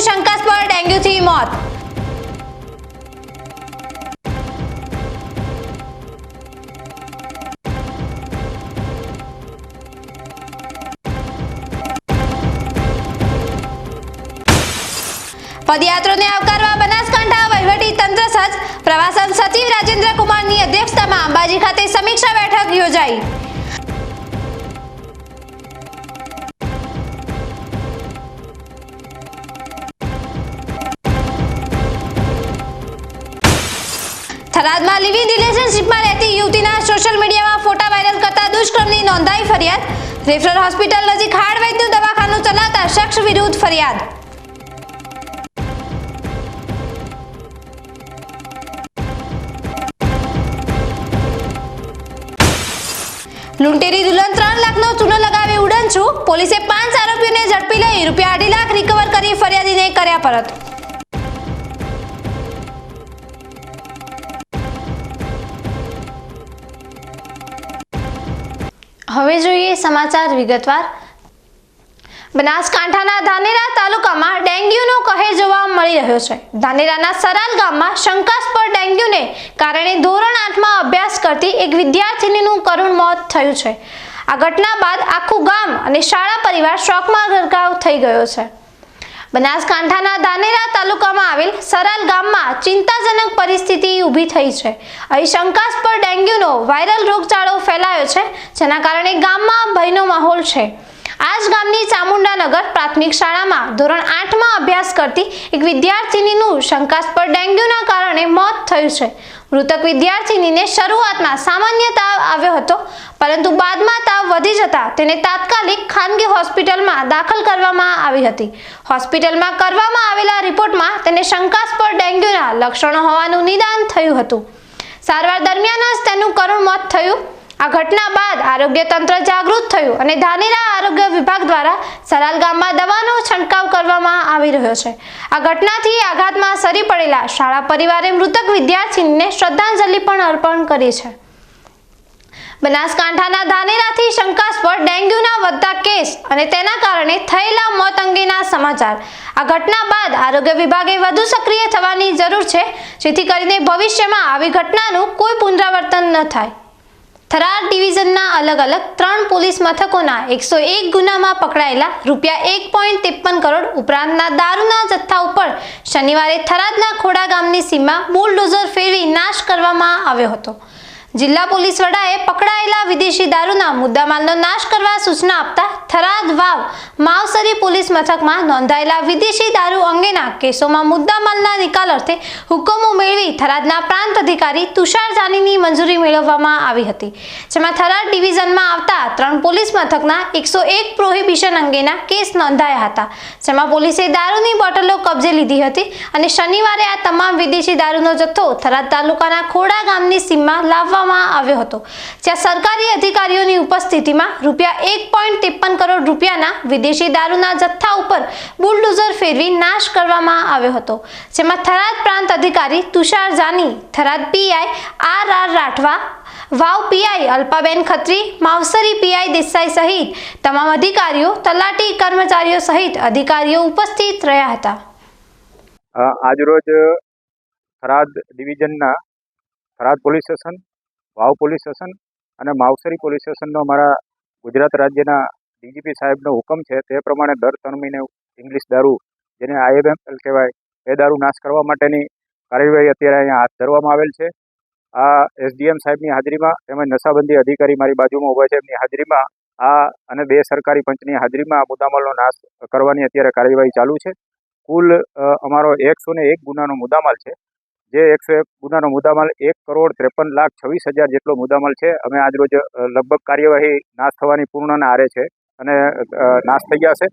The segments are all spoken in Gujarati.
વિદ્યાર્થીનીનું શંકાસ્પદ ડેન્ગ્યુથી મોત. પદયાત્રોને આવકારવા બનાસકાંઠા વહીવટી તંત્ર સચ પ્રવાસન સચિવ રાજેન્દ્ર કુમારની અધ્યક્ષતામાં અંબાજી ખાતે સમીક્ષા બેઠક યોજાઈ. થરાદમાં લિવિંગ રિલેશનશિપમાં રહેતી યુવતીના સોશિયલ મીડિયામાં ફોટા વાયરલ કરતા દુષ્કર્મની નોંધાઈ ફરિયાદ. રેફરલ હોસ્પિટલ નજીક હાડ વૈદ્યનું દવાખાનું ચલાવતા શખ્સ વિરુદ્ધ ફરિયાદ. લૂંટેરી દુલ્હન ત્રણ લાખનો ચૂનો લગાવી ઉડન છું. પોલીસે પાંચ આરોપીઓને ઝડપી લઈ રૂપિયા અઢી લાખ રિકવર કરી ફરિયાદીને કર્યા પરત. હવે જોઈએ સમાચાર વિગતવાર. બનાસકાંઠાના ધાનેરા તાલુકામાં ડેન્ગ્યુનો કહેર જોવા મળી રહ્યો છે. ધાનેરાના સરાલ ગામમાં શંકાસ્પદ ડેન્ગ્યુને કારણે ધોરણ આઠમાં અભ્યાસ કરતી એક વિદ્યાર્થિનીનું કરુણ મોત થયું છે. આ ઘટના બાદ આખું ગામ અને શાળા પરિવાર શોકમાં ગરકાવ થઈ ગયો છે. બનાસકાંઠાના ધાનેરા તાલુકામાં આવેલ સરાલ ગામમાં ચિંતાજનક પરિસ્થિતિ ઊભી થઈ છે. અહીં શંકાસ્પદ ડેન્ગ્યુનો વાયરલ રોગચાળો ફેલાયો છે, જેના કારણે ગામમાં ભયનો માહોલ છે. આ જ ગામની ચામુંડાનગર પ્રાથમિક શાળામાં ધોરણ આઠમાં અભ્યાસ કરતી એક વિદ્યાર્થિનીનું શંકાસ્પદ ડેન્ગ્યુના કારણે મોત થયું છે. મૃતક વિદ્યાર્થિનીને શરૂઆતમાં સામાન્ય તાવ આવ્યો હતો, પરંતુ બાદમાં તાવ વધી જતા તેને તાત્કાલિક ખાનગી હોસ્પિટલમાં દાખલ કરવામાં આવી હતી. હોસ્પિટલમાં કરવામાં આવેલા રિપોર્ટમાં તેને શંકાસ્પદ ડેન્ગ્યુના લક્ષણો હોવાનું નિદાન થયું હતું. સારવાર દરમિયાન જ તેનું કરુણ મોત થયું. આ ઘટના બાદ આરોગ્ય તંત્ર જાગૃત થયું અને ધાનેરા આરોગ્ય વિભાગ દ્વારા સરાલ ગામમાં દવાનો છંટકાવ કરવામાં આવી રહ્યો છે. આ ઘટનાથી આઘાતમાં સરી પડેલા શાળા પરિવારે મૃતક વિદ્યાર્થીને શ્રદ્ધાંજલિ પણ અર્પણ કરી છે. બનાસકાંઠાના ધાનેરાથી શંકાસ્પદ ડેન્ગ્યુના વધતા કેસ અને તેના કારણે થયેલા મોત અંગેના સમાચાર. આ ઘટના બાદ આરોગ્ય વિભાગે વધુ સક્રિય થવાની જરૂર છે, જેથી કરીને ભવિષ્યમાં આવી ઘટનાનું કોઈ પુનરાવર્તન ન થાય. થરાદ ડિવિઝનના અલગ અલગ ત્રણ પોલીસ મથકોના એકસો એક ગુનામાં પકડાયેલા રૂપિયા એક પોઈન્ટ ત્રેપન કરોડ ઉપરાંતના દારૂના જથ્થા ઉપર શનિવારે થરાદના ખોડા ગામની સીમા બુલડોઝર ફેરવી નાશ કરવામાં આવ્યો હતો. જિલ્લા પોલીસ વડાએ પકડાયેલા વિદેશી દારૂના મુદ્દામાલનો નાશ કરવા સૂચના આપતા થરાદ વાવ માવસરી પોલીસ મથકમાં નોંધાયેલા વિદેશી દારૂ અંગેના કેસોમાં મુદ્દામાલના નિકાલ અર્થે હુકમો મેળવી થરાદના પ્રાંત અધિકારી તુષાર જાનીની મંજૂરી મેળવવામાં આવી હતી, જેમાં થરાદ ડિવિઝનમાં આવતા ત્રણ પોલીસ મથકના એકસો એક પ્રોહિબિશન અંગેના કેસ નોંધાયા હતા, જેમાં પોલીસે દારૂની બોટલો કબજે લીધી હતી અને શનિવારે આ તમામ વિદેશી દારૂનો જથ્થો થરાદ તાલુકાના ખોડા ગામની સીમમાં લાવવામાં આવ્યો હતો, જ્યાં સરકારી અધિકારીઓની ઉપસ્થિતિમાં રૂપિયા એક પોઈન્ટ ત્રેપન કરોડ રૂપિયાના વિદેશી દારૂના જથ્થા ઉપર બુલડોઝર ફેરવી નાશ કરવામાં આવ્યો હતો, જેમાં થરાદ પ્રાંત અધિકારી Tushar Jani, Tharad PI R R Rathwa, Vav PI Alpaben Khatri, Mavsari PI Desai સહિત તમામ અધિકારીઓ, તલાટી કર્મચારીઓ સહિત અધિકારીઓ ઉપસ્થિત રહ્યા હતા. આજરોજ Tharad ડિવિઝનના, Tharad police station Vav police station અને માવસરી પોલીસ સ્ટેશનનો અમારા ગુજરાત રાજ્યના ડીજીપી સાહેબનો હુકમ છે તે પ્રમાણે દર ત્રણ મહિને ઇંગ્લિશ દારૂ, જેને આઈએમએલ કહેવાય, એ દારૂ નાશ કરવા માટેની કાર્યવાહી અત્યારે અહીંયા હાથ ધરવામાં આવેલ છે. આ એસડીએમ સાહેબની હાજરીમાં તેમજ નશાબંધી અધિકારી મારી બાજુમાં ઊભા છે, એમની હાજરીમાં આ અને બે સરકારી પંચની હાજરીમાં આ મુદ્દામાલનો નાશ કરવાની અત્યારે કાર્યવાહી ચાલુ છે. કુલ અમારો એકસો ને એક ગુનાનો મુદ્દામાલ છે. જે એકસો એક ગુનાનો મુદ્દામાલ એક કરોડ ત્રેપન લાખ છવ્વીસ હજાર જેટલો મુદ્દામાલ છે. અમે આજરોજ લગભગ કાર્યવાહી નાશ થવાની પૂર્ણના આરે છે અને નાશ થઈ ગયા છે.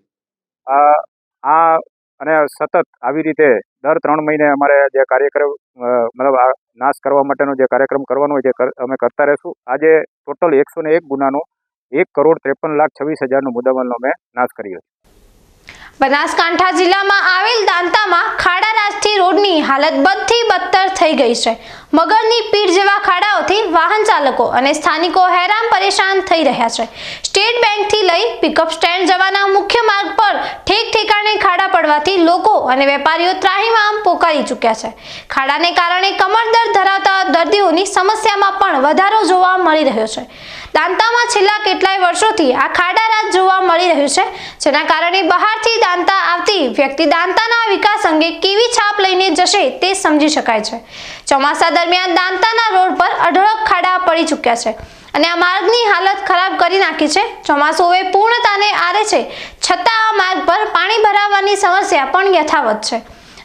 આ અને સતત આવી રીતે દર ત્રણ મહિને અમારે જે કાર્યક્રમ મતલબ નાશ કરવા માટેનો જે કાર્યક્રમ કરવાનો હોય છે અમે કરતા રહીશું. આજે ટોટલ એકસો ને એક ગુનાનો એક કરોડ ત્રેપન લાખ છવ્વીસ હજારનો મુદ્દામાલનો અમે નાશ કર્યો છે. બનાસકાંઠા જિલ્લામાં આવેલ દાંતામાં ખાડા રાજથી રોડની હાલત બદથી બદતર થઈ ગઈ છે. મગરની પીઠ જેવા ખાડાઓથી વાહન ચાલકો અને સ્થાનિકો હેરાન પરેશાન થઈ રહ્યા છે. સ્ટેટ બેંકથી લઈ પિકઅપ સ્ટેન્ડ જવાના મુખ્ય માર્ગ પર ઠેક ઠેકાણે ખાડા પડવાથી લોકો અને વેપારીઓ ત્રાહીમામ પોકારી ચૂક્યા છે. ખાડાને કારણે કમર દર્દ ધરાવતા દર્દીઓની સમસ્યામાં પણ વધારો જોવા મળી રહ્યો છે. દાંતામાં છેલ્લા કેટલાય વર્ષોથી આ ખાડા રાજ જોવા મળી રહ્યું છે, જેના કારણે બહારથી દાંતા આવતી વ્યક્તિ દાંતાના વિકાસ અંગે કેવી છાપ લઈને જશે તે સમજી શકાય છે. ચોમાસા દરમિયાન દાંતાના રોડ પર અઢળક ખાડા પડી ચૂક્યા છે અને આ માર્ગની હાલત ખરાબ કરી નાખી છે. ચોમાસું હવે પૂર્ણતાને આરે છે, છતાં આ માર્ગ પર પાણી ભરાવાની સમસ્યા પણ યથાવત છે.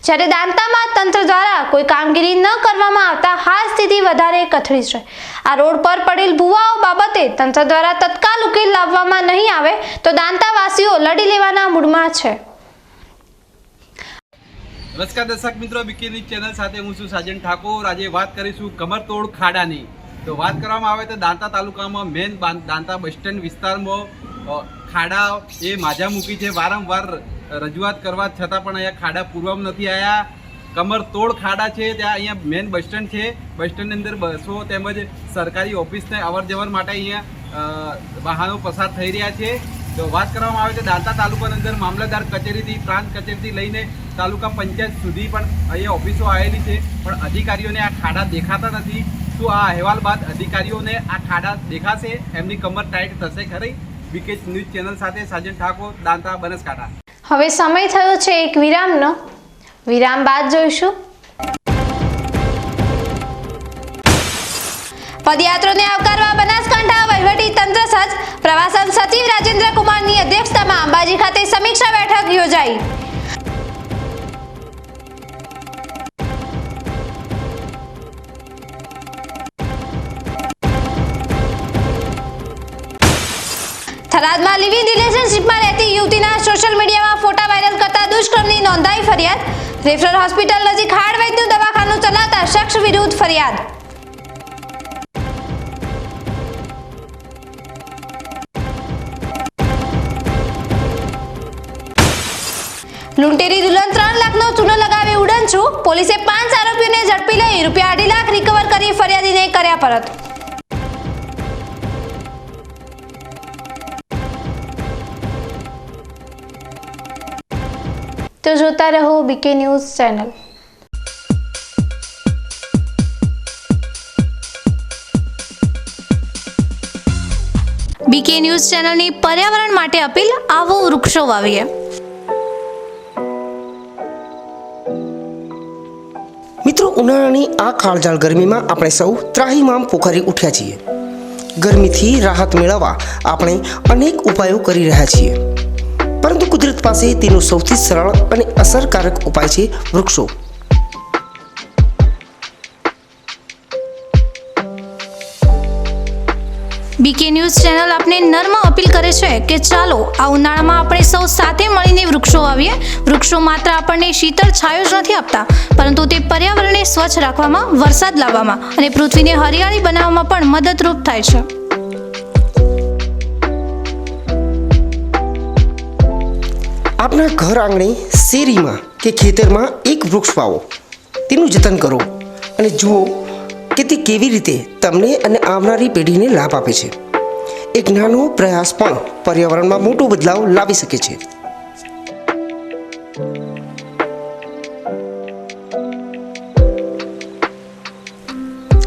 જ્યારે દાંતામાં તંત્ર દ્વારા કોઈ કામગીરી ન કરવામાં આવતા હાલ સ્થિતિ વધારે કથળી છે. આ રોડ પર પડેલ ભૂવાઓ બાબતે તંત્ર દ્વારા તત્કાલ ઉકેલ લાવવામાં નહીં આવે તો દાંતાવાસીઓ લડી લેવાના મૂડમાં છે. નમસ્કાર દર્શક મિત્રો, બીકે ચેનલ સાથે હું છું સાજન ઠાકોર. આજે વાત કરીશું કમરતોડ ખાડાની. તો વાત કરવામાં આવે તો દાંતા તાલુકામાં મેન દાંતા બસ સ્ટેન્ડ વિસ્તારમાં ખાડા એ માજા મૂકી છે. વારંવાર રજૂઆત કરવા છતાં પણ અહીંયા ખાડા પૂરવામાં નથી આવ્યા કમર તોડ ખાડા છે, ત્યાં અહીંયા મેન બસ સ્ટેન્ડ છે. બસ સ્ટેન્ડની અંદર બસો તેમજ સરકારી ઓફિસને અવર જવર માટે અહીંયા વાહનો પસાર થઈ રહ્યા છે. તો વાત કરવામાં આવે તો દાંતા તાલુકાની અંદર મામલતદાર કચેરીથી, પ્રાંત કચેરીથી લઈને તાલુકા પંચાયત સુધી પણ અહીંયા ઓફિસો આવેલી છે. પણ અધિકારીઓને આ ખાડા દેખાતા નથી. શું આ અહેવાલ બાદ અધિકારીઓને આ ખાડા દેખાશે? એમની કમર ટાઈટ થશે ખરી? વિકેશ ન્યૂઝ ચેનલ સાથે સાજન ઠાકોર, દાંતા, બનાસકાંઠા. હવે સમય થયો છે એક વિરામનો. વિરામ બાદ જોઈશું. પદયાત્રોને આવકારવા બનાસકાંઠા વહીવટી તંત્ર સચ પ્રવાસન સચિવ રાજેન્દ્ર કુમારની અધ્યક્ષતામાં અંબાજી ખાતે સમીક્ષા બેઠક યોજાઈ. થરાદમાં લિવિંગ રિલેશનશિપમાં રહેતી યુવતીના સોશિયલ મીડિયામાં ફોટા વાયરલ કરતા દુષ્કર્મની નોંધાઈ ફરિયાદ. રેફરલ હોસ્પિટલ નજીક હાર્ડવેજનું દવાખાનું ચલાવતા શખ્સ વિરુદ્ધ ફરિયાદ. લૂંટેરી દુલ્હન ત્રણ લાખનો ચૂનો લગાવી ઉડન છું. પોલીસે પાંચ આરોપીઓને ઝડપી લઈ રૂપિયા અઢી લાખ રિકવર કરી ફરિયાદીને કર્યા પરત. તો જોતા રહો BK news channel BK news ચેનલની પર્યાવરણ માટે અપીલ આવો વૃક્ષો વાવીએ. મિત્રો ઉનાળાની આ કાળજાળ ગરમીમાં આપણે સૌ ત્રાહીમામ પોખરી ઉઠ્યા છીએ. ગરમીથી રાહત મેળવવા આપણે અનેક ઉપાયો કરી રહ્યા છીએ. કુદરત પાસે તેનો સૌથી સરળ અને અસરકારક ઉપાય છે વૃક્ષો. બીકે ન્યૂઝ ચેનલ આપને નર્મ અપીલ કરે છે કે ચાલો આ ઉનાળામાં આપણે સૌ સાથે મળીને વૃક્ષો વાવીએ. વૃક્ષો માત્ર આપણને શીતળ છાયો જ નથી આપતા, પરંતુ તે પર્યાવરણને સ્વચ્છ રાખવામાં, વરસાદ લાવવામાં અને પૃથ્વીને હરિયાળી બનાવવામાં પણ મદદરૂપ થાય છે. આપના ઘર આંગણે શેરીમાં કે ખેતરમાં એક વૃક્ષ વાવો. તેનું જતન કરો અને જુઓ કે તે કેવી રીતે તમને અને આવનારી પેઢીને લાભ આપે છે. એક નાનો પ્રયાસ પણ પર્યાવરણમાં મોટો બદલાવ લાવી શકે છે.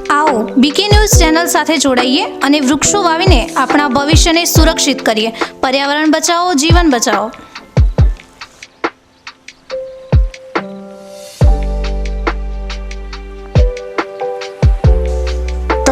આવો, બીકે ન્યૂઝ ચેનલ સાથે જોડાઈએ અને વૃક્ષો વાવીને આપણા ભવિષ્યને સુરક્ષિત કરીએ. પર્યાવરણ બચાવો, જીવન બચાવો.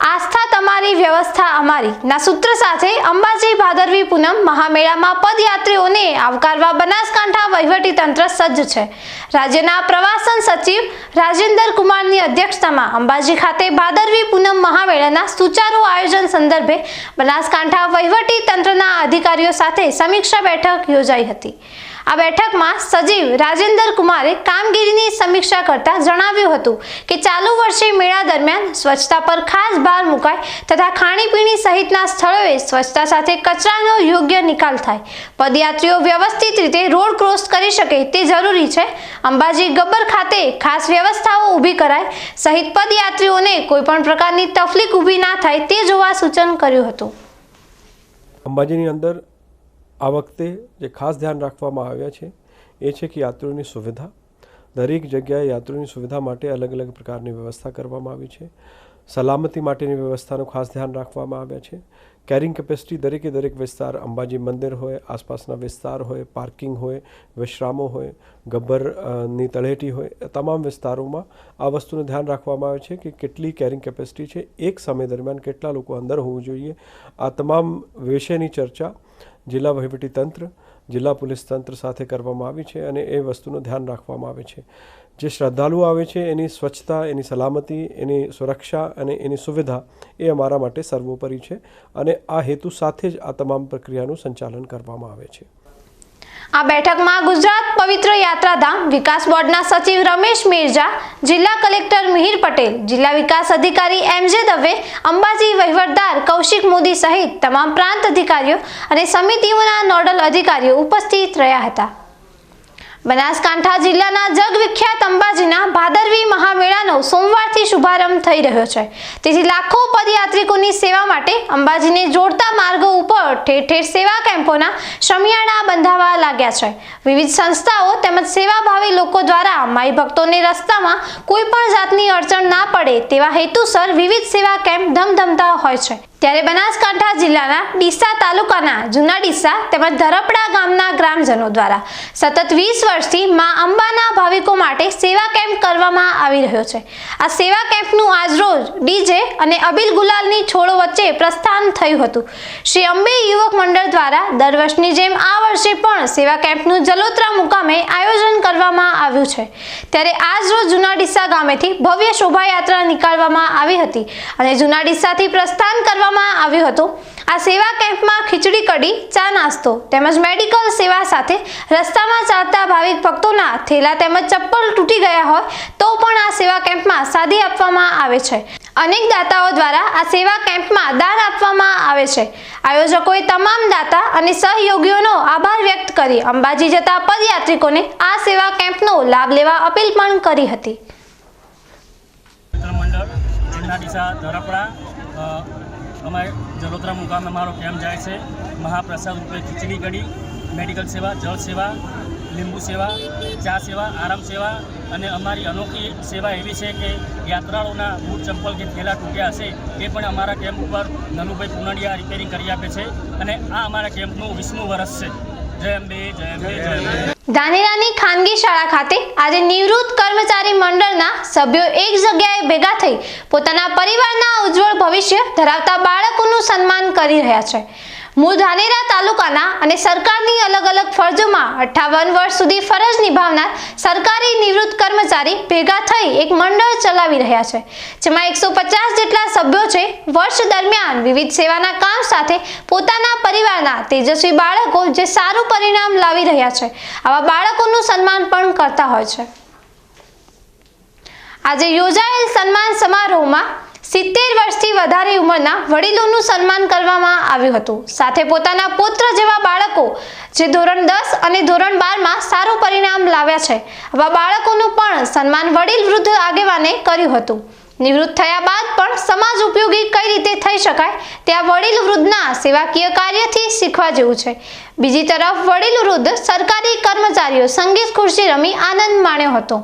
આસ્થા તમારી, વ્યવસ્થા અમારી. ના સૂત્ર સાથે અંબાજી ભાદરવી પૂનમ મહામેળામાં પદયાત્રીઓને આવકારવા બનાસકાંઠા વહીવટી તંત્ર સજ્જ છે. રાજ્યના પ્રવાસન સચિવ રાજેન્દર કુમારની અધ્યક્ષતામાં અંબાજી ખાતે ભાદરવી પૂનમ મહામેળાના સુચારુ આયોજન સંદર્ભે બનાસકાંઠા વહીવટી તંત્રના અધિકારીઓ સાથે સમીક્ષા બેઠક યોજાઈ હતી. આ બેઠકમાં સચિવ રાજેન્દર કુમારે કામગીરીની સમીક્ષા કરતા જણાવ્યું હતું કે ચાલુ વર્ષે મેળા દરમિયાન સ્વચ્છતા પર ખાસ ભાર મુકાય તથા ખાણીપીણી સહિતના સ્થળોએ સ્વચ્છતા સાથે કચરાનો યોગ્ય નિકાલ થાય. પદયાત્રીઓ વ્યવસ્થિત રીતે રોડ ક્રોસ કરી શકે તે જરૂરી છે. અંબાજી ગબ્બર ખાતે ખાસ વ્યવસ્થાઓ ઊભી કરાય. સહિત પદયાત્રીઓને કોઈપણ પ્રકારની તકલીફ ઊભી ના થાય તે જોવા સૂચન કર્યું હતું. અંબાજીની અંદર આ વખતે જે ખાસ ધ્યાન રાખવામાં આવ્યા છે, એ છે કે યાત્રીઓની સુવિધા. દરેક જગ્યાએ યાત્રીઓની સુવિધા માટે અલગ અલગ પ્રકારની વ્યવસ્થા કરવામાં આવી છે. સલામતી માટેની વ્યવસ્થાનું ખાસ ધ્યાન રાખવામાં આવ્યા છે. કેરિંગ કેપેસિટી દરેકે દરેક વિસ્તાર, અંબાજી મંદિર હોય, આસપાસના વિસ્તાર હોય, પાર્કિંગ હોય, વિશ્રામો હોય ગબ્બરની તળેટી હોય તમામ વિસ્તારોમાં આ વસ્તુનું ધ્યાન રાખવામાં આવે છે કે કેટલી કેરિંગ કેપેસિટી છે, એક સમય દરમિયાન કેટલા લોકો અંદર હોવું જોઈએ. આ તમામ વિષયની ચર્ચા જિલ્લા વહીવટી તંત્ર, જિલ્લા પોલીસ તંત્ર સાથે કરવામાં આવી છે અને એ વસ્તુનું ધ્યાન રાખવામાં આવે છે. જે શ્રદ્ધાળુઓ આવે છે, એની સ્વચ્છતા, એની સલામતી, એની સુરક્ષા અને એની સુવિધા એ અમારા માટે સર્વોપરી છે અને આ હેતુ સાથે જ આ તમામ પ્રક્રિયાનું સંચાલન કરવામાં આવે છે. આ બેઠકમાં ગુજરાત પવિત્ર યાત્રાધામ વિકાસ બોર્ડના સચિવ રમેશ મિર્જા, જિલ્લા કલેક્ટર મિહિર પટેલ, જિલ્લા વિકાસ અધિકારી એમજે દવે, અંબાજી વહીવટદાર કૌશિક મોદી સહિત તમામ પ્રાંત અધિકારીઓ અને સમિતિઓના નોડલ અધિકારીઓ ઉપસ્થિત રહ્યા હતા. બનાસકાંઠા જિલ્લાના જગવિખ્યાત અંબાજીના ભાદરવી મહામેળાનો સોમવારથી શુભારંભ થઈ રહ્યો છે. તેથી લાખો પદયાત્રિકોની સેવા માટે અંબાજીને જોડતા માર્ગો ઉપર ઠેર ઠેર સેવા કેમ્પોના શમિયાણા બંધાવા લાગ્યા છે. વિવિધ સંસ્થાઓ તેમજ સેવાભાવી લોકો દ્વારા માઈ ભક્તોને રસ્તામાં કોઈ પણ જાતની અડચણ ના પડે તેવા હેતુસર વિવિધ સેવા કેમ્પ ધમધમતા હોય છે. ત્યારે બનાસકાંઠા જિલ્લાના ડીસા તાલુકાના જૂના ડીસા તેમજ ધરપડા ગામના ગ્રામજનો દ્વારા સતત વીસ વર્ષથી મા અંબાના ભાવિકો માટે સેવા કેમ્પ કરવામાં આવી રહ્યો છે. આ સેવા કેમ્પનું આજરોજ ડીજે અને અબિલ ગુલાલની છોડો વચ્ચે પ્રસ્થાન થયું હતું. શ્રી અંબે યુવક મંડળ દ્વારા દર વર્ષની જેમ આ વર્ષે પણ સેવા કેમ્પનું જલોત્રા મુકામે આયોજન કરવામાં આવ્યું છે. ત્યારે આજરોજ જૂના ડીસા ગામેથી ભવ્ય શોભાયાત્રા નીકાળવામાં આવી હતી અને જૂના ડીસાથી પ્રસ્થાન કરવામાં આવ્યું હતું. આ સેવા કેમ્પમાં ખીચડી, કઢી, ચા, નાસ્તો તેમજ મેડિકલ સેવા સાથે રસ્તામાં ચાલતા ભાવિક ભક્તોના થેલા તેમજ ચપ્પલ તૂટી ગયા હોય તો પણ આ સેવા કેમ્પમાં સાદી આપવામાં આવે છે. અનેક દાતાઓ દ્વારા આ સેવા કેમ્પમાં દાન આપવામાં આવે છે. આયોજકોએ તમામ દાતા અને સહયોગીઓનો આભાર વ્યક્ત કરી અંબાજી જતા પદયાત્રિકોને આ સેવા કેમ્પનો લાભ લેવા અપીલ પણ કરી હતી. અમારે જલોત્રા મુકામે અમારો કેમ્પ જાય છે? મહાપ્રસાદ રૂપે ખીચડી કઢી, મેડિકલ સેવા, જળ સેવા, લીંબુ સેવા, ચા સેવા, આરામ સેવા અને અમારી અનોખી સેવા એવી છે કે યાત્રાળુઓના બૂટ ચંપલ કે થેલા તૂટ્યા હશે એ પણ અમારા કેમ્પ ઉપર નનુભાઈ પુનડિયા રિપેરિંગ કરી આપે છે અને આ અમારા કેમ્પનું વીસમું વર્ષ છે. જય અંબે જય અંબે, જય ધાનેરાની ખાનગી શાળા ખાતે આજે નિવૃત્ત કર્મચારી મંડળના સભ્યો એક જગ્યાએ ભેગા થઈ પોતાના પરિવારના ઉજ્જવળ ભવિષ્ય ધરાવતા બાળકોનું સન્માન કરી રહ્યા છે. મૂળ ધાનેરા તાલુકાના અને સરકારની અલગ અલગ ફરજોમાં અઠ્ઠાવન વર્ષ સુધી ફરજ નિભાવનાર સરકારી નિવૃત્ત કર્મચારી ભેગા થઈ એક મંડળ ચલાવી રહ્યા છે, જેમાં એકસો પચાસ જેટલા સભ્યો છે. વર્ષ દરમિયાન વિવિધ સેવાના કામ સાથે પોતાના પરિવારના તેજસ્વી બાળકો જે સારું પરિણામ લાવી રહ્યા છે, આવા બાળકોનું સન્માન પણ કરતા હોય છે. આજે યોજાયેલ સન્માન સમારોહમાં સિત્તેર વર્ષથી વધારે ઉંમરના વડીલોનું સન્માન કરવામાં આવ્યું હતું. સાથે પોતાના પુત્ર જેવા બાળકો, જે ધોરણ દસ અને ધોરણ બારમાં સારું પરિણામ લાવ્યા છે, આવા બાળકોનું પણ સન્માન વડીલ વૃદ્ધ આગેવાને કર્યું હતું. નિવૃત્ત થયા બાદ પણ સમાજ ઉપયોગી કઈ રીતે થઈ શકાય, ત્યાં વડીલ વૃદ્ધના સેવાકીય કાર્યથી શીખવા જેવું છે. બીજી તરફ, વડીલ વૃદ્ધ સરકારી કર્મચારીઓ સંગીત ખુરશી રમી આનંદ માણ્યો હતો.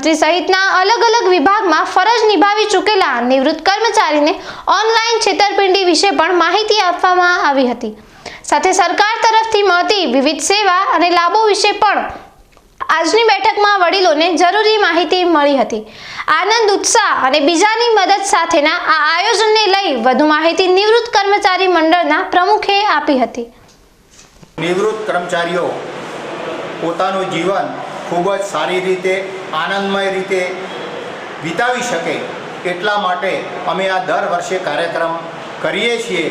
મંત્રી સહિતના અલગ અલગ વિભાગમાં ફરજ નિભાવી ચૂકેલા નિવૃત્ત કર્મચારીને ઓનલાઈન છેતરપિંડી વિશે પણ માહિતી આપવામાં આવી હતી. સાથે સરકાર તરફથી મળતી વિવિધ સેવા અને લાભો વિશે પણ આજની બેઠકમાં વડીલોને જરૂરી માહિતી મળી હતી. આનંદ, ઉત્સાહ અને બીજાની મદદ સાથેના આ આયોજનને લઈ વધુ માહિતી નિવૃત્ત કર્મચારી મંડળના પ્રમુખે આપી હતી. નિવૃત્ત કર્મચારીઓ પોતાનું જીવન ખૂબ જ સારી રીતે આનંદમય રીતે વિતાવી શકે એટલા માટે અમે આ દર વર્ષે કાર્યક્રમ કરીએ છીએ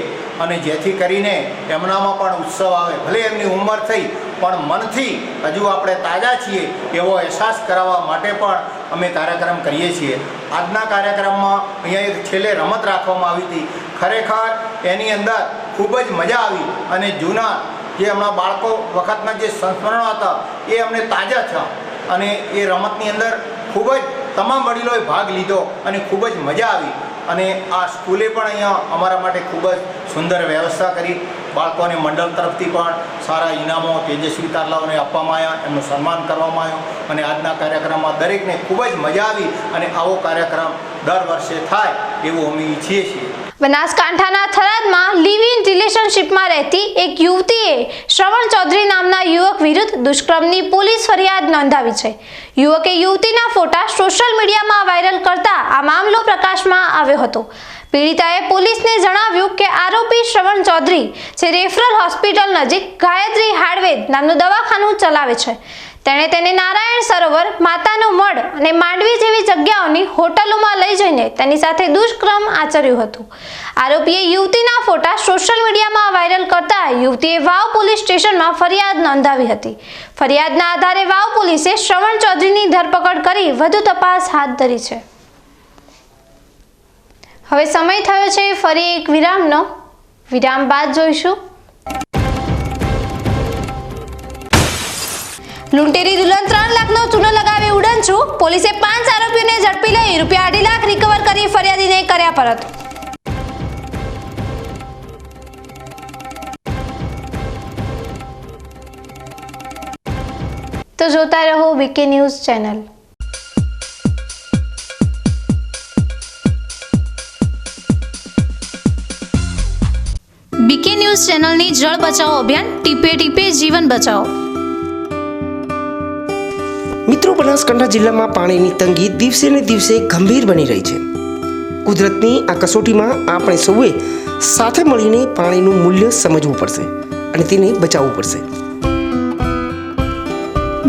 અને જેથી કરીને એમનામાં પણ ઉત્સવ આવે. ભલે એમની ઉંમર થઈ, પણ મનથી હજુ આપણે તાજા છીએ એવો અહેસાસ કરાવવા માટે પણ અમે કાર્યક્રમ કરીએ છીએ. આજના કાર્યક્રમમાં અહીંયા એક છેલ્લે રમત રાખવામાં આવી હતી. ખરેખર એની અંદર ખૂબ જ મજા આવી અને જૂના જે હમણાં બાળકો વખતના જે સંસ્મરણો હતા, એ અમને તાજા થયા. અને એ રમતની અંદર ખૂબ જ તમામ વડીલોએ ભાગ લીધો અને ખૂબ જ મજા આવી. અને આ સ્કૂલે પણ અહીંયા અમારા માટે ખૂબ જ સુંદર વ્યવસ્થા કરી. બાળકોને મંડળ તરફથી પણ સારા ઇનામો તેજસ્વી તારલાઓને આપવામાં આવ્યા, એમનું સન્માન કરવામાં આવ્યું. અને આજના કાર્યક્રમમાં દરેકને ખૂબ જ મજા આવી અને આવો કાર્યક્રમ દર વર્ષે થાય એવું અમે ઈચ્છીએ છીએ. બનાસકાંઠાના થરાદમાં લિવ ઇન રિલેશનશિપમાં રહેતી એક યુવતીએ શ્રવણ ચૌધરી નામના યુવક વિરુદ્ધ દુષ્કર્મની પોલીસ ફરિયાદ નોંધાવી છે. યુવકે યુવતીના ફોટા સોશિયલ મીડિયામાં વાયરલ કરતા આ મામલો પ્રકાશમાં આવ્યો હતો. પીડિતાએ પોલીસને જણાવ્યું કે આરોપી શ્રવણ ચૌધરી જે રેફરલ હોસ્પિટલ નજીક ગાયત્રી હાર્ડવેદ નામનું દવાખાનું ચલાવે છે. તેણે તેને નારાયણ સરોવર, માતાનો મઢ અને માંડવી જેવી જગ્યાઓની હોટલોમાં લઈ જઈને તેની સાથે દુષ્કર્મ આચર્યું હતું. આરોપીએ યુવતીના ફોટા સોશિયલ મીડિયામાં વાયરલ કરતા યુવતીએ વાવ પોલીસ સ્ટેશનમાં ફરિયાદ નોંધાવી હતી. ફરિયાદના આધારે વાવ પોલીસે શ્રવણ ચૌધરીની ધરપકડ કરી વધુ તપાસ હાથ ધરી છે. હવે સમય થયો છે ફરી એક વિરામનો. વિરામ બાદ જોઈશું. લૂંટેરી દુલ્હન ત્રણ લાખનો ચૂનો લગાવી ઉડન છું. પોલીસે પાંચ આરોપીઓને ઝડપી લઈ રૂપિયા અઢી લાખ રિકવર કરી ફરિયાદીને કર્યા પરત. તો જોતા રહો BK news channel. BK news ચેનલની જળ બચાવો અભિયાન ટીપે ટીપે જીવન બચાવો. બનાસકાંઠા જિલ્લામાં પાણીની તંગી દિવસે ને દિવસે ગંભીર બની રહી છે. કુદરતની આ કસોટીમાં આપણે સૌએ સાથે મળીને પાણીનું મૂલ્ય સમજવું પડશે અને તેને બચાવવું પડશે.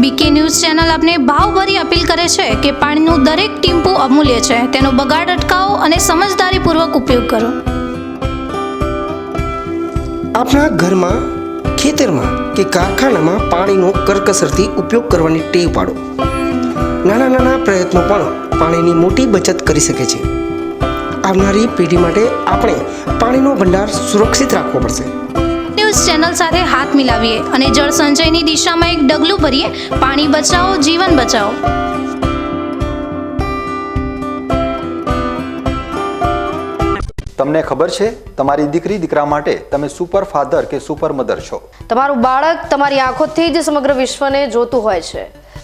બીકે ન્યૂઝ ચેનલ આપને ભાવભરી અપીલ કરે છે કે પાણીનું દરેક ટીમ્પુ અમૂલ્ય છે. તેનો બગાડ અટકાવો અને સમજદારીપૂર્વક ઉપયોગ કરો. આપણા ઘરમાં ખેતરમાં કે કારખાનામાં પાણીનો કરકસરથી ઉપયોગ કરવાની ટેવ પાડો. નાના નાના પ્રયત્નો પણ પાણીની મોટી બચત કરી શકે છે. આવનારી પેઢી માટે આપણે પાણીનો ભંડાર સુરક્ષિત રાખવો પડશે. ન્યૂઝ ચેનલ સાથે હાથ મિલાવીએ અને જળ સંચયની દિશામાં એક ડગલું ભરીએ. પાણી બચાવો જીવન બચાવો. તમને ખબર છે તમારી દીકરી દીકરા માટે તમે સુપર ફાધર કે સુપર મધર છો? તમારું બાળક તમારી આંખોથી જ સમગ્ર વિશ્વને જોતું હોય છે.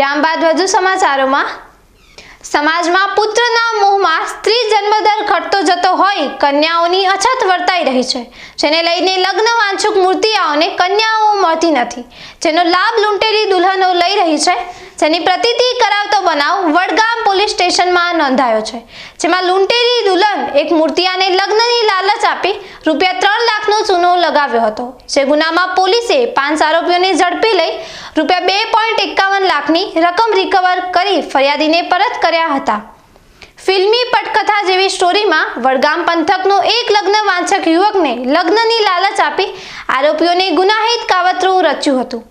વિરામ બાદ વધુ સમાચારોમાં. સમાજમાં પુત્રના મોહમાં સ્ત્રી જન્મદર ઘટતો જતો હોય, કન્યાઓની અછત વર્તાઈ રહી છે, જેને લઈને લગ્ન વાંછુક મૂર્તિયાઓને કન્યાઓ મળતી નથી, જેનો લાભ લૂંટેલી દુલ્હનો લઈ રહી છે જેની પ્રતિતિ કરાવતો બનાવ વડગામ પોલીસ સ્ટેશનમાં નોંધાયો છે, જેમાં લૂંટેલી દુલ્હન એક મૂર્તિયાને લગ્નની લાલચ આપી રૂપિયા ત્રણ લાખનો ચૂનો લગાવ્યો હતો, જે ગુનામાં પોલીસે પાંચ આરોપીઓને ઝડપી લઈ રૂપિયા બે પોઈન્ટ એકાવન લાખની રકમ રિકવર કરી ફરિયાદીને પરત કર્યા હતા. ફિલ્મી પટકથા જેવી સ્ટોરીમાં વડગામ પંથકનો એક લગ્ન વાંચક યુવકને લગ્નની લાલચ આપી આરોપીઓને ગુનાહિત કાવતરું રચ્યું હતું.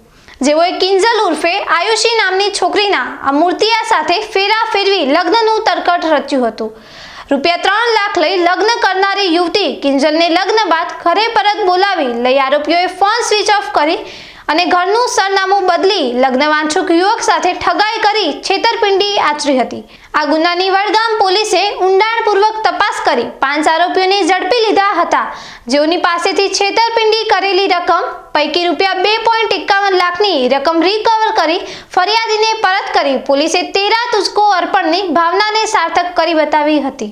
જેઓએ કિંજલ ઉર્ફે આયુષી નામની છોકરીના આ મૂર્તિયા સાથે ફેરા ફેરવી લગ્નનું તરકટ રચ્યું હતું. રૂપિયા ત્રણ લાખ લઈ લગ્ન કરનારી યુવતી કિંજલને લગ્ન બાદ ઘરે પરત બોલાવી લઈ આરોપીઓએ ફોન સ્વિચ ઓફ કરી અને ઘરનું સરનામું બદલી લગ્ન વાંછુક યુવક સાથે ઠગાઈ કરી છેતરપિંડી આચરી હતી. આ ગુનાની વડગામ પોલીસે ઊંડાણપૂર્વક તપાસ કરી. પાંચ આરોપીઓને ઝડપી લીધા હતા. જેઓની પાસેથી છેતરપિંડી કરેલી રકમ પૈકી રૂપિયા બે પોઈન્ટ એકાવન લાખની રકમ રિકવર કરી ફરિયાદીને પરત કરી પોલીસે તેરા તુસ્કો અર્પણની ભાવનાને સાર્થક કરી બતાવી હતી.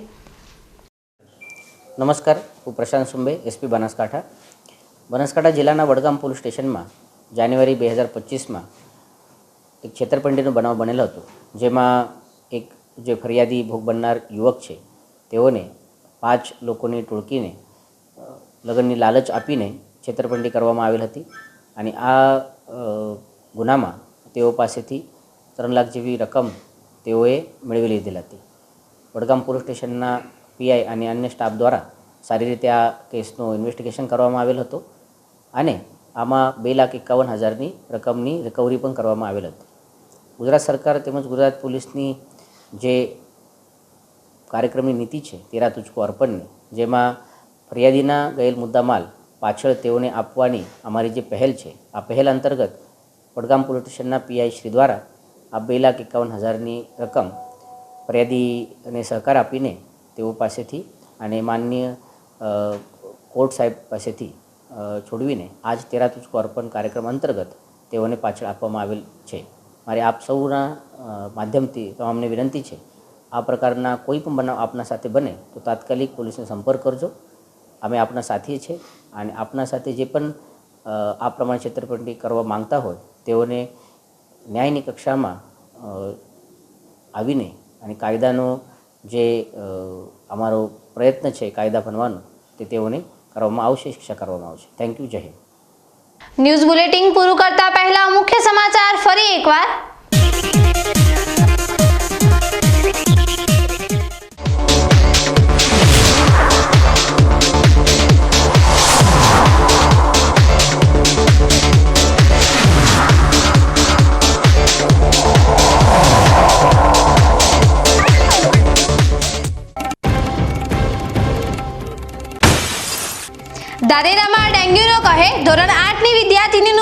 નમસ્કાર, હું પ્રશાંત સુંબે, એસપી બનાસકાંઠા. બનાસકાંઠા જિલ્લાના વડગામ પોલીસ સ્ટેશનમાં જાન્યુઆરી બે હજાર પચીસમાં એક છેતરપિંડીનો બનાવ બનેલો હતો, જેમાં એક જે ફરિયાદી ભોગ બનનાર યુવક છે, તેઓને પાંચ લોકોની ટોળકીને લગ્નની લાલચ આપીને છેતરપિંડી કરવામાં આવેલ હતી અને આ ગુનામાં તેઓ પાસેથી ત્રણ લાખ જેવી રકમ તેઓએ મેળવી લીધેલ હતી. વડગામ પોલીસ સ્ટેશનના પીઆઈ અને અન્ય સ્ટાફ દ્વારા સારી રીતે આ કેસનું ઇન્વેસ્ટિગેશન કરવામાં આવેલ હતો અને આમાં બે લાખ એકાવન હજારની રકમની રિકવરી પણ કરવામાં આવેલ હતી. ગુજરાત સરકાર તેમજ ગુજરાત પોલીસની જે કાર્યક્રમની નીતિ છે, તેરા તુચકો અર્પણની, જેમાં ફરિયાદીના ગયેલ મુદ્દામાલ પાછળ તેઓને આપવાની અમારી જે પહેલ છે, આ પહેલ અંતર્ગત વડગામ પોલીસ સ્ટેશનના પીઆઈ શ્રી દ્વારા આ બે લાખ એકાવન હજારની રકમ ફરિયાદીને સહકાર આપીને તેઓ પાસેથી અને માનનીય કોર્ટ સાહેબ પાસેથી છોડવીને આજ તેરા તુચકો અર્પણ કાર્યક્રમ અંતર્ગત તેઓને પાછળ આપવામાં આવેલ છે. મારે આપ સૌના માધ્યમથી તમામને વિનંતી છે, આ પ્રકારના કોઈ પણ બનાવ આપના સાથે બને તો તાત્કાલિક પોલીસને સંપર્ક કરજો. અમે આપના સાથીએ છીએ અને આપના સાથે જે પણ આ પ્રમાણે છેતરપિંડી કરવા માંગતા હોય તેઓને ન્યાયની કક્ષામાં આવીને અને કાયદાનો જે અમારો પ્રયત્ન છે કાયદા બનવાનો તે તેઓને કરવામાં આવશે, શિક્ષા કરવામાં આવશે. થેન્ક યુ જય હિન્દ. ન્યૂઝ બુલેટિન પૂરું કરતા પહેલા મુખ્ય સમાચાર ફરી એકવાર.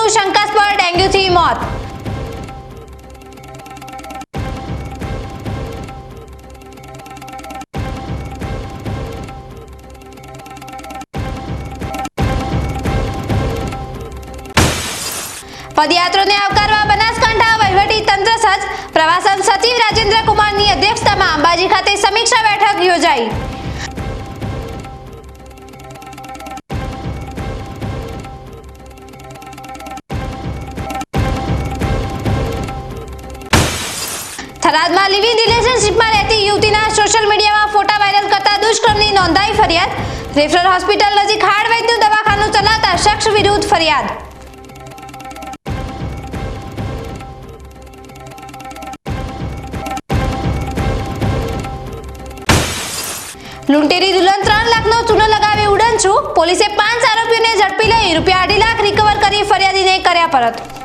વિદ્યાર્થીનીનું શંકાસ્પદ ડેન્ગ્યુથી મોત. પદયાત્રોને આવકારવા બનાસકાંઠા વહીવટી તંત્ર સજ્જ, પ્રવાસન સચિવ રાજેન્દ્ર કુમારની અધ્યક્ષતામાં અંબાજી ખાતે સમીક્ષા બેઠક યોજાઈ. થરાદમાં લિવિંગ રિલેશનશિપમાં રહેતી યુવતીના સોશિયલ મીડિયામાં ફોટા વાયરલ કરતા દુષ્કર્મની નોંધાઈ ફરિયાદ. રેફરલ હોસ્પિટલ નજીક હાડવૈદનું દવાખાનું ચલાવતા શખ્સ વિરુદ્ધ ફરિયાદ. લૂંટેરી દુલ્હન ત્રણ લાખનો ચૂનો લગાવી ઉડન છું. પોલીસે પાંચ આરોપીઓને ઝડપી લઈ રૂપિયા અઢી લાખ રિકવર કરી ફરિયાદીને કર્યા પરત.